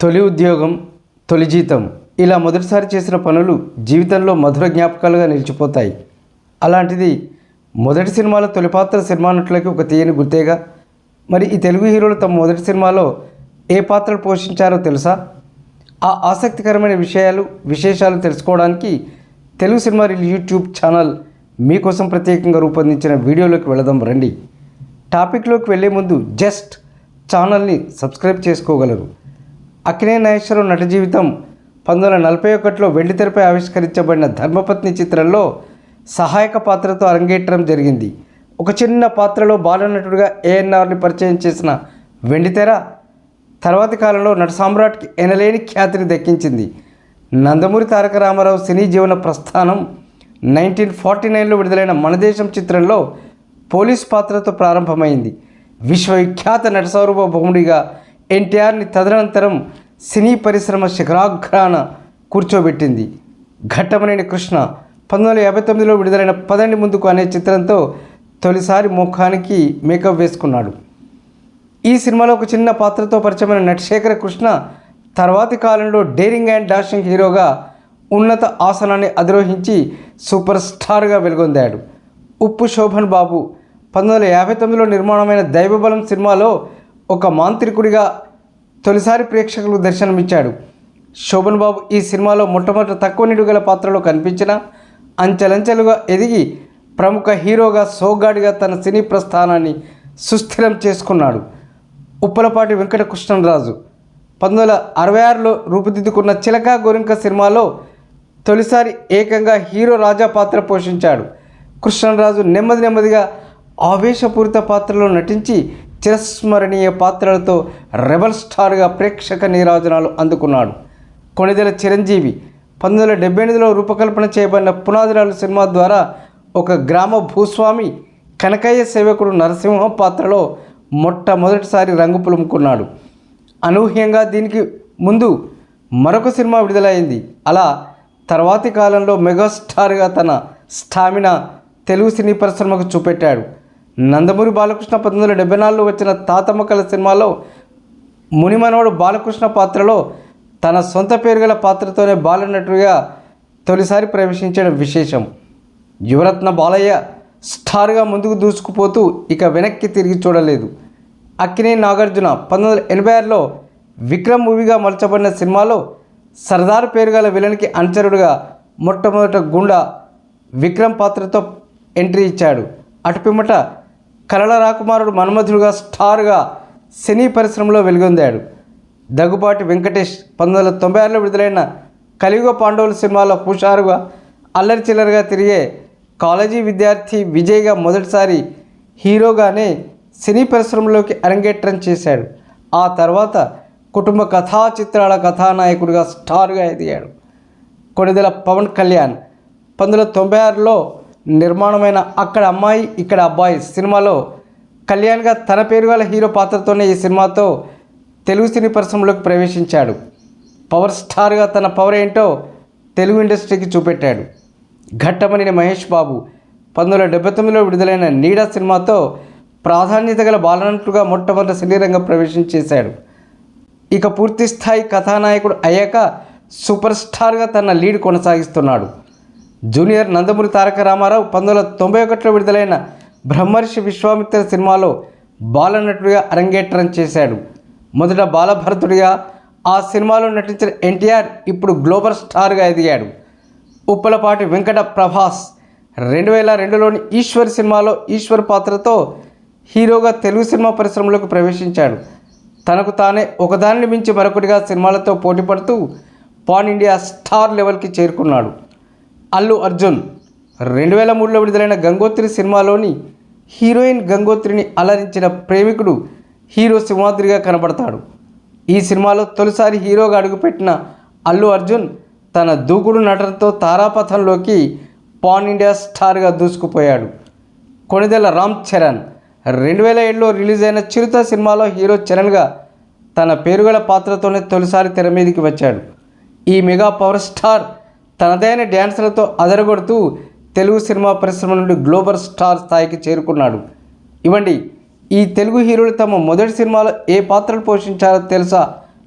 తొలి ఉద్యోగం తొలి జీతం. ఇలా మొదటిసారి చేసిన పనులు జీవితంలో మధుర జ్ఞాపకాలుగా నిలిచిపోతాయి. అలాంటిది మొదటి సినిమాలో తొలి పాత్ర సినిమా నటులకి ఒక తీయని గుర్తేగా మరి ఈ తెలుగు హీరోలు తమ మొదటి సినిమాలో ఏ పాత్రలు పోషించారో తెలుసా? ఆ ఆసక్తికరమైన విషయాలు విశేషాలు తెలుసుకోవడానికి Telugu cinema reel YouTube channel మీకోసం ప్రత్యేకంగా రూపొందించిన వీడియోలోకి వెళదాం రండి. టాపిక్లోకి వెళ్ళే ముందు జస్ట్ ఛానల్ని సబ్స్క్రైబ్ చేసుకోగలరు. అక్కినే నాగేశ్వరరావు నట జీవితం పంతొమ్మిది వందల నలభై ఒకటిలో వెండితెరపై ఆవిష్కరించబడిన ధర్మపత్ని చిత్రంలో సహాయక పాత్రతో అరంగేట్రం జరిగింది. ఒక చిన్న పాత్రలో బాలనటుడిగా ఏఎన్ఆర్ని పరిచయం చేసిన వెండితెర తర్వాతి కాలంలో నట సామ్రాట్కి ఎనలేని ఖ్యాతిని దక్కించింది. నందమూరి తారక రామారావు సినీ జీవన ప్రస్థానం నైన్టీన్ ఫార్టీ నైన్లో విడుదలైన మనదేశం చిత్రంలో పోలీస్ పాత్రతో ప్రారంభమైంది. విశ్వవిఖ్యాత నట సార్వభౌముడిగా ఎన్టీఆర్ని తదనంతరం సినీ పరిశ్రమ శిఖరాగ్రాన కూర్చోబెట్టింది. ఘట్టమనేని కృష్ణ పంతొమ్మిది వందల యాభై తొమ్మిదిలో విడుదలైన పదండి ముందుకు అనే చిత్రంతో తొలిసారి ముఖానికి మేకప్ వేసుకున్నాడు. ఈ సినిమాలో ఒక చిన్న పాత్రతో పరిచయమైన నటశేఖర కృష్ణ తర్వాతి కాలంలో డేరింగ్ అండ్ డాషింగ్ హీరోగా ఉన్నత ఆసనాన్ని అధిరోహించి సూపర్ స్టార్గా వెలుగొందాడు. ఉప్పు శోభన్ బాబు పంతొమ్మిది వందల యాభై తొమ్మిదిలో నిర్మాణమైన దైవబలం సినిమాలో ఒక మాంత్రికుడిగా తొలిసారి ప్రేక్షకులకు దర్శనమిచ్చాడు. శోభన్ బాబు ఈ సినిమాలో మొట్టమొదటి తక్కువ నిడుగల పాత్రలో కనిపించిన అంచెలంచెలుగా ఎదిగి ప్రముఖ హీరోగా సోగ్గాడిగా తన సినీ ప్రస్థానాన్ని సుస్థిరం చేసుకున్నాడు. ఉప్పలపాటి వెంకట కృష్ణరాజు పంతొమ్మిది వందల అరవై ఆరులో రూపుదిద్దుకున్న చిలక గోరింక సినిమాలో తొలిసారి ఏకంగా హీరో రాజా పాత్ర పోషించాడు. కృష్ణరాజు నెమ్మది నెమ్మదిగా ఆవేశపూరిత పాత్రలో నటించి చిరస్మరణీయ పాత్రలతో రెబల్ స్టార్గా ప్రేక్షక నీరాజనాలు అందుకున్నాడు. కొణిదెల చిరంజీవి పంతొమ్మిది వందల డెబ్బై ఎనిమిదిలో రూపకల్పన చేయబడిన పునాదిరాలు సినిమా ద్వారా ఒక గ్రామ భూస్వామి కనకయ్య సేవకుడు నరసింహ పాత్రలో మొట్టమొదటిసారి రంగు పులుముకున్నాడు. అనూహ్యంగా దీనికి ముందు మరొక సినిమా విడుదలైంది. అలా తర్వాతి కాలంలో మెగాస్టార్గా తన స్టామినా తెలుగు సినీ పరిశ్రమకు చూపెట్టాడు. నందమూరి బాలకృష్ణ పంతొమ్మిది వందల డెబ్బై నాలుగులో వచ్చిన తాతమ్మకల సినిమాలో మునిమనోడు బాలకృష్ణ పాత్రలో తన సొంత పేరు గల పాత్రతోనే బాలనటుడిగా తొలిసారి ప్రవేశించడం విశేషం. యువరత్న బాలయ్య స్టార్గా ముందుకు దూసుకుపోతూ ఇక వెనక్కి తిరిగి చూడలేదు. అక్కినే నాగార్జున పంతొమ్మిది వందల ఎనభై ఆరులో విక్రమ్ మూవీగా మలచబడిన సినిమాలో సర్దార్ పేరు గల విలన్కి అనుచరుడుగా మొట్టమొదట గుండా విక్రమ్ పాత్రతో ఎంట్రీ ఇచ్చాడు. అటుపిమ్మట కలల రాకుమారుడు మన్మధుడుగా స్టార్గా సినీ పరిశ్రమలో వెలుగొందాడు. దగ్గుబాటి వెంకటేష్ పంతొమ్మిది వందల తొంభై ఆరులో విడుదలైన కలియుగ పాండవుల సినిమాలో హుషారుగా అల్లరి చిల్లరగా తిరిగే కాలేజీ విద్యార్థి విజయ్గా మొదటిసారి హీరోగానే సినీ పరిశ్రమలోకి అరంగేట్రం చేశాడు. ఆ తర్వాత కుటుంబ కథా చిత్రాల కథానాయకుడిగా స్టార్గా ఎదిగాడు. కొణిదెల పవన్ కళ్యాణ్ పంతొమ్మిది వందల తొంభై ఆరులో నిర్మాణమైన అక్కడ అమ్మాయి ఇక్కడ అబ్బాయి సినిమాలో కళ్యాణ్గా తన పేరు గల హీరో పాత్రతోనే ఈ సినిమాతో తెలుగు సినీ పరిశ్రమలోకి ప్రవేశించాడు. పవర్ స్టార్గా తన పవర్ ఏంటో తెలుగు ఇండస్ట్రీకి చూపెట్టాడు. ఘట్టమనేని మహేష్ బాబు పంతొమ్మిది వందల డెబ్బై తొమ్మిదిలో విడుదలైన నీడా సినిమాతో ప్రాధాన్యత గల బాలనటుడుగా మొట్టమొదటి సినీ రంగం ప్రవేశం చేశాడు. ఇక పూర్తి స్థాయి కథానాయకుడు అయ్యాక సూపర్ స్టార్గా తన లీడ్ కొనసాగిస్తున్నాడు. జూనియర్ నందమూరి తారక రామారావు పంతొమ్మిది వందల తొంభై ఒకటిలో విడుదలైన బ్రహ్మర్షి విశ్వామిత్ర సినిమాలో బాలనటుడిగా అరంగేట్రం చేశాడు. మొదట బాలభరతుడిగా ఆ సినిమాలో నటించిన ఎన్టీఆర్ ఇప్పుడు గ్లోబల్ స్టార్గా ఎదిగాడు. ఉప్పలపాటి వెంకట ప్రభాస్ రెండు వేల రెండులోని ఈశ్వర్ సినిమాలో ఈశ్వర్ పాత్రతో హీరోగా తెలుగు సినిమా పరిశ్రమలోకి ప్రవేశించాడు. తనకు తానే ఒకదానిని మించి మరొకటిగా సినిమాలతో పోటీపడుతూ పాన్ ఇండియా స్టార్ లెవెల్కి చేరుకున్నాడు. అల్లు అర్జున్. రెండు వేల మూడులో విడుదలైన గంగోత్రి సినిమాలోని హీరోయిన్ గంగోత్రిని అలరించిన ప్రేమికుడు హీరో సింహాద్రిగా కనబడతాడు. ఈ సినిమాలో తొలిసారి హీరోగా అడుగుపెట్టిన అల్లు అర్జున్ తన దూకుడు నటనతో తారాపథంలోకి పాన్ ఇండియా స్టార్గా దూసుకుపోయాడు. కొణిదెల రామ్ చరణ్. రెండు వేల ఏడులో రిలీజ్ అయిన చిరుత సినిమాలో హీరో చరణ్గా తన పేరుగల పాత్రతోనే తొలిసారి తెర మీదకి వచ్చాడు. ఈ మెగా పవర్ స్టార్ తనదైన డ్యాన్సులతో అదరగొడుతూ తెలుగు సినిమా పరిశ్రమ నుండి గ్లోబల్ స్టార్ స్థాయికి చేరుకున్నాడు. ఇవ్వండి ఈ తెలుగు హీరోలు తమ మొదటి సినిమాలో ఏ పాత్రలు పోషించారో తెలుసా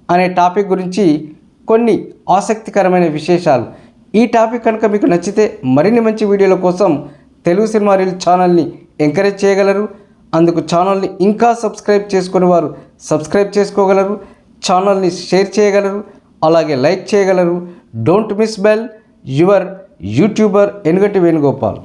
అనే టాపిక్ గురించి కొన్ని ఆసక్తికరమైన విశేషాలు. ఈ టాపిక్ కనుక మీకు నచ్చితే మరిన్ని మంచి వీడియోల కోసం తెలుగు సినిమా రీల్ ఛానల్ని ఎంకరేజ్ చేయగలరు. అందుకు ఛానల్ని ఇంకా సబ్స్క్రైబ్ చేసుకుని వారు సబ్స్క్రైబ్ చేసుకోగలరు. ఛానల్ని షేర్ చేయగలరు. అలాగే లైక్ చేయగలరు. Don't miss bell. Your YouTuber Enugati Venugopal.